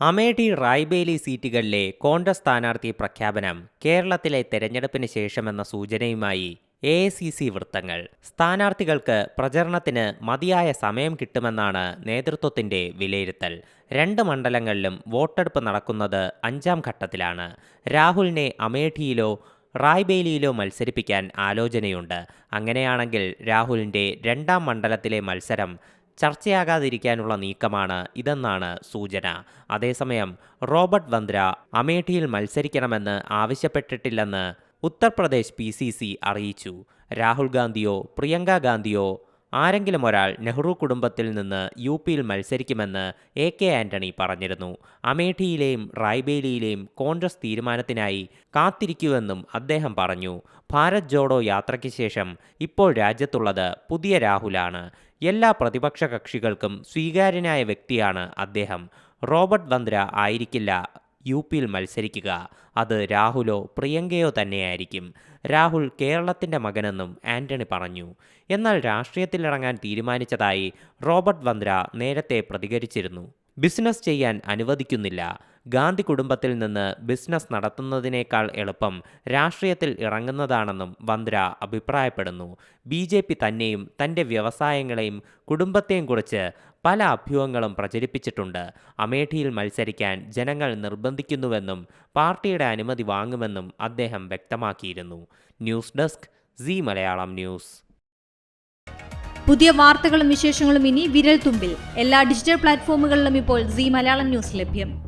അമേഠി റായ്ബേലി സീറ്റുകളിലെ കോൺഗ്രസ് സ്ഥാനാർത്ഥി പ്രഖ്യാപനം കേരളത്തിലെ തെരഞ്ഞെടുപ്പിന് ശേഷമെന്ന സൂചനയുമായി എ സി സി വൃത്തങ്ങൾ. സ്ഥാനാർത്ഥികൾക്ക് പ്രചരണത്തിന് മതിയായ സമയം കിട്ടുമെന്നാണ് നേതൃത്വത്തിന്റെ വിലയിരുത്തൽ. രണ്ട് മണ്ഡലങ്ങളിലും വോട്ടെടുപ്പ് നടക്കുന്നത് അഞ്ചാം ഘട്ടത്തിലാണ്. രാഹുലിനെ അമേഠിയിലോ റായ്ബേലിയിലോ മത്സരിപ്പിക്കാൻ ആലോചനയുണ്ട്. അങ്ങനെയാണെങ്കിൽ രാഹുലിന്റെ രണ്ടാം മണ്ഡലത്തിലെ മത്സരം ചർച്ചയാകാതിരിക്കാനുള്ള നീക്കമാണ് ഇതെന്നാണ് സൂചന. അതേസമയം റോബർട്ട് വന്ദ്ര അമേഠിയിൽ മത്സരിക്കണമെന്ന് ആവശ്യപ്പെട്ടിട്ടില്ലെന്ന് ഉത്തർപ്രദേശ് പി അറിയിച്ചു. രാഹുൽ ഗാന്ധിയോ പ്രിയങ്ക ഗാന്ധിയോ ആരെങ്കിലും ഒരാൾ നെഹ്റു കുടുംബത്തിൽ നിന്ന് യു പിയിൽ മത്സരിക്കുമെന്ന് എ കെ ആന്റണി പറഞ്ഞിരുന്നു. അമേഠിയിലെയും റായ്ബേലിയിലെയും കോൺഗ്രസ് തീരുമാനത്തിനായി കാത്തിരിക്കുവെന്നും അദ്ദേഹം പറഞ്ഞു. ഭാരത് ജോഡോ യാത്രയ്ക്ക് ശേഷം ഇപ്പോൾ രാജ്യത്തുള്ളത് പുതിയ രാഹുലാണ്. എല്ലാ പ്രതിപക്ഷ കക്ഷികൾക്കും സ്വീകാര്യനായ വ്യക്തിയാണ് അദ്ദേഹം. റോബർട്ട് വന്ദ്ര ആയിരിക്കില്ല യു പിയിൽ മത്സരിക്കുക. അത് രാഹുലോ പ്രിയങ്കയോ തന്നെയായിരിക്കും. രാഹുൽ കേരളത്തിന്റെ മകനെന്നും ആന്റണി പറഞ്ഞു. എന്നാൽ രാഷ്ട്രീയത്തിലിറങ്ങാൻ തീരുമാനിച്ചതായി റോബർട്ട് വന്ദ്ര നേരത്തെ പ്രതികരിച്ചിരുന്നു. ബിസിനസ് ചെയ്യാൻ അനുവദിക്കുന്നില്ല. ഗാന്ധി കുടുംബത്തിൽ നിന്ന് ബിസിനസ് നടത്തുന്നതിനേക്കാൾ എളുപ്പം രാഷ്ട്രീയത്തിൽ ഇറങ്ങുന്നതാണെന്നും വന്ദ്ര അഭിപ്രായപ്പെടുന്നു. ബി ജെ പി തന്നെയും തന്റെ വ്യവസായങ്ങളെയും കുടുംബത്തെയും കുറിച്ച് പല അഭ്യൂഹങ്ങളും പ്രചരിപ്പിച്ചിട്ടുണ്ട്. അമേഠിയിൽ മത്സരിക്കാൻ ജനങ്ങൾ നിർബന്ധിക്കുന്നുവെന്നും പാർട്ടിയുടെ അനുമതി വാങ്ങുമെന്നും അദ്ദേഹം വ്യക്തമാക്കിയിരുന്നു. News desk Zee Malayalam news. പുതിയ വാർത്തകളും വിശേഷങ്ങളും ഇനി വിരൽ തുമ്പിൽ എല്ലാ ഡിജിറ്റൽ പ്ലാറ്റ്ഫോമുകളിലും ഇപ്പോൾ സി മലയാളം ന്യൂസ് ലഭ്യം.